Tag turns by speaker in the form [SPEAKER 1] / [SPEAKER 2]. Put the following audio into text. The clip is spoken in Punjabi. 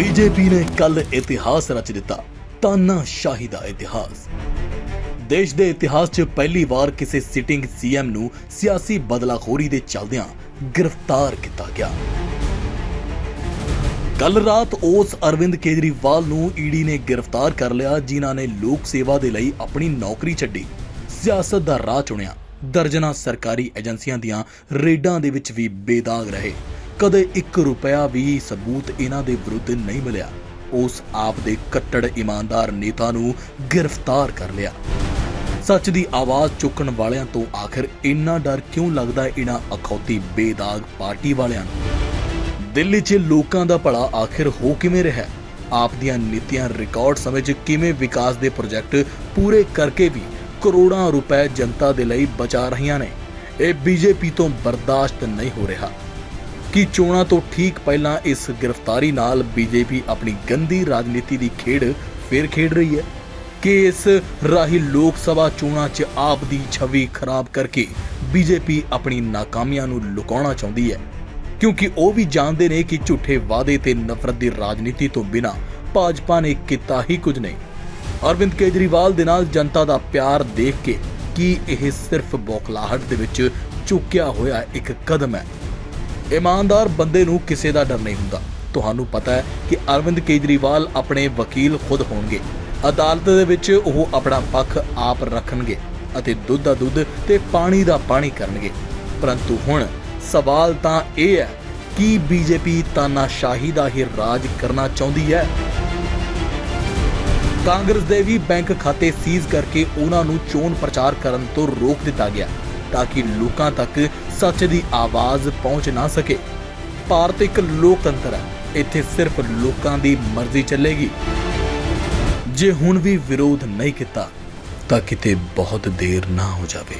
[SPEAKER 1] ਬੀਜੇਪੀ ਨੇ ਕੱਲ ਇਤਿਹਾਸ ਰਚ ਦਿੱਤਾ, ਤਾਨਾਸ਼ਾਹੀ ਦਾ ਇਤਿਹਾਸ। ਦੇਸ਼ ਦੇ ਇਤਿਹਾਸ 'ਚ ਪਹਿਲੀ ਵਾਰ ਕਿਸੇ ਸਿਟਿੰਗ ਸੀਐਮ ਨੂੰ ਸਿਆਸੀ ਬਦਲਾਖੋਰੀ ਦੇ ਚੱਲਦਿਆਂ ਗ੍ਰਿਫਤਾਰ ਕੀਤਾ ਗਿਆ। ਕੱਲ ਰਾਤ ਉਸ ਅਰਵਿੰਦ ਕੇਜਰੀਵਾਲ ਨੂੰ ਈਡੀ ਨੇ ਗ੍ਰਿਫਤਾਰ ਕਰ ਲਿਆ, ਜਿਨ੍ਹਾਂ ਨੇ ਲੋਕ ਸੇਵਾ ਦੇ ਲਈ ਆਪਣੀ ਨੌਕਰੀ ਛੱਡੀ। ਸਿਆਸਤ ਦਾ ਰਾਹ ਚੁਣਿਆ, ਦਰਜਨਾਂ ਸਰਕਾਰੀ ਏਜੰਸੀਆਂ ਦੀਆਂ ਰੇਡਾਂ ਦੇ ਵਿੱਚ ਵੀ ਬੇਦਾਗ ਰਹੇ। ਕਦੇ 1 ਰੁਪਿਆ ਵੀ ਸਬੂਤ ਇਹਨਾਂ ਦੇ ਵਿਰੁੱਧ ਨਹੀਂ ਮਿਲਿਆ। ਉਸ ਆਪ ਦੇ ਕੱਟੜ ਇਮਾਨਦਾਰ ਨੇਤਾ ਨੂੰ ਗ੍ਰਿਫਤਾਰ ਕਰ ਲਿਆ। ਸੱਚ ਦੀ ਆਵਾਜ਼ ਚੁੱਕਣ ਵਾਲਿਆਂ ਤੋਂ ਆਖਿਰ ਇੰਨਾ ਡਰ ਕਿਉਂ ਲੱਗਦਾ ਇਹਨਾਂ ਅਖੌਤੀ ਬੇਦਾਗ ਪਾਰਟੀ ਵਾਲਿਆਂ ਨੂੰ? ਦਿੱਲੀ 'ਚ ਲੋਕਾਂ ਦਾ ਭਲਾ ਆਖਿਰ ਹੋ ਕਿਵੇਂ ਰਿਹਾ? ਆਪ ਦੀਆਂ ਨੀਤੀਆਂ ਰਿਕਾਰਡ ਸਮੇਂ 'ਚ ਕਿਵੇਂ ਵਿਕਾਸ ਦੇ ਪ੍ਰੋਜੈਕਟ ਪੂਰੇ ਕਰਕੇ ਵੀ ਕਰੋੜਾਂ ਰੁਪਏ ਜਨਤਾ ਦੇ ਲਈ ਬਚਾ ਰਹੀਆਂ ਨੇ? ਇਹ ਬੀਜੇਪੀ ਤੋਂ ਬਰਦਾਸ਼ਤ ਨਹੀਂ ਹੋ ਰਿਹਾ। ਕਿ ਚੋਣਾਂ ਤੋਂ ਠੀਕ ਪਹਿਲਾਂ ਇਸ ਗ੍ਰਿਫਤਾਰੀ ਨਾਲ ਬੀਜੇਪੀ ਆਪਣੀ ਗੰਦੀ ਰਾਜਨੀਤੀ ਦੀ ਖੇਡ ਫੇਰ ਖੇਡ ਰਹੀ ਹੈ। ਕਿ ਇਸ ਰਾਹੀਂ ਲੋਕ ਸਭਾ ਚੋਣਾਂ 'ਚ ਆਪ ਦੀ ਛਵੀ ਖਰਾਬ ਕਰਕੇ ਬੀਜੇਪੀ ਆਪਣੀ ਨਾਕਾਮੀਆਂ ਨੂੰ ਲੁਕਾਉਣਾ ਚਾਹੁੰਦੀ ਹੈ। ਕਿਉਂਕਿ ਉਹ ਵੀ ਜਾਣਦੇ ਨੇ ਕਿ ਝੂਠੇ ਵਾਅਦੇ ਤੇ ਨਫ਼ਰਤ ਦੀ ਰਾਜਨੀਤੀ ਤੋਂ ਬਿਨਾਂ ਭਾਜਪਾ ਨੇ ਕੀਤਾ ਹੀ ਕੁਝ ਨਹੀਂ। ਅਰਵਿੰਦ ਕੇਜਰੀਵਾਲ ਦੇ ਨਾਲ ਜਨਤਾ ਦਾ ਪਿਆਰ ਦੇਖ ਕੇ ਕੀ ਇਹ ਸਿਰਫ ਬੌਖਲਾਹਟ ਦੇ ਵਿੱਚ ਚੁੱਕਿਆ ਹੋਇਆ ਇੱਕ ਕਦਮ ਹੈ? ਇਮਾਨਦਾਰ ਬੰਦੇ ਨੂੰ ਕਿਸੇ ਦਾ ਡਰ ਨਹੀਂ ਹੁੰਦਾ। ਤੁਹਾਨੂੰ ਪਤਾ ਹੈ ਕਿ ਅਰਵਿੰਦ ਕੇਜਰੀਵਾਲ ਆਪਣੇ ਵਕੀਲ ਖੁਦ ਹੋਣਗੇ। ਅਦਾਲਤ ਦੇ ਵਿੱਚ ਉਹ ਆਪਣਾ ਪੱਖ ਆਪ ਰੱਖਣਗੇ ਅਤੇ ਦੁੱਧ ਦਾ ਦੁੱਧ ਤੇ ਪਾਣੀ ਦਾ ਪਾਣੀ ਕਰਨਗੇ। ਪਰੰਤੂ ਹੁਣ ਸਵਾਲ ਤਾਂ ਇਹ ਹੈ, ਕਿ ਬੀਜੇਪੀ ਤਾਨਾਸ਼ਾਹੀ ਦਾ ਹੀ ਰਾਜ ਕਰਨਾ ਚਾਹੁੰਦੀ ਹੈ? ਕਾਂਗਰਸ ਦੇ ਵੀ ਬੈਂਕ ਖਾਤੇ ਸੀਜ਼ ਕਰਕੇ ਉਹਨਾਂ ਨੂੰ ਚੋਣ ਪ੍ਰਚਾਰ ਕਰਨ ਤੋਂ ਰੋਕ ਦਿੱਤਾ ਗਿਆ। ਤਾਂ ਕਿ ਲੋਕਾਂ ਤੱਕ ਸੱਚ ਦੀ ਆਵਾਜ਼ ਪਹੁੰਚ ਨਾ ਸਕੇ। ਭਾਰਤ ਇੱਕ ਲੋਕਤੰਤਰ ਹੈ। ਇੱਥੇ ਸਿਰਫ ਲੋਕਾਂ ਦੀ ਮਰਜ਼ੀ ਚੱਲੇਗੀ। ਜੇ ਹੁਣ ਵੀ ਵਿਰੋਧ ਨਹੀਂ ਕੀਤਾ, ਤਾਂ ਕਿਤੇ ਬਹੁਤ ਦੇਰ ਨਾ ਹੋ ਜਾਵੇ।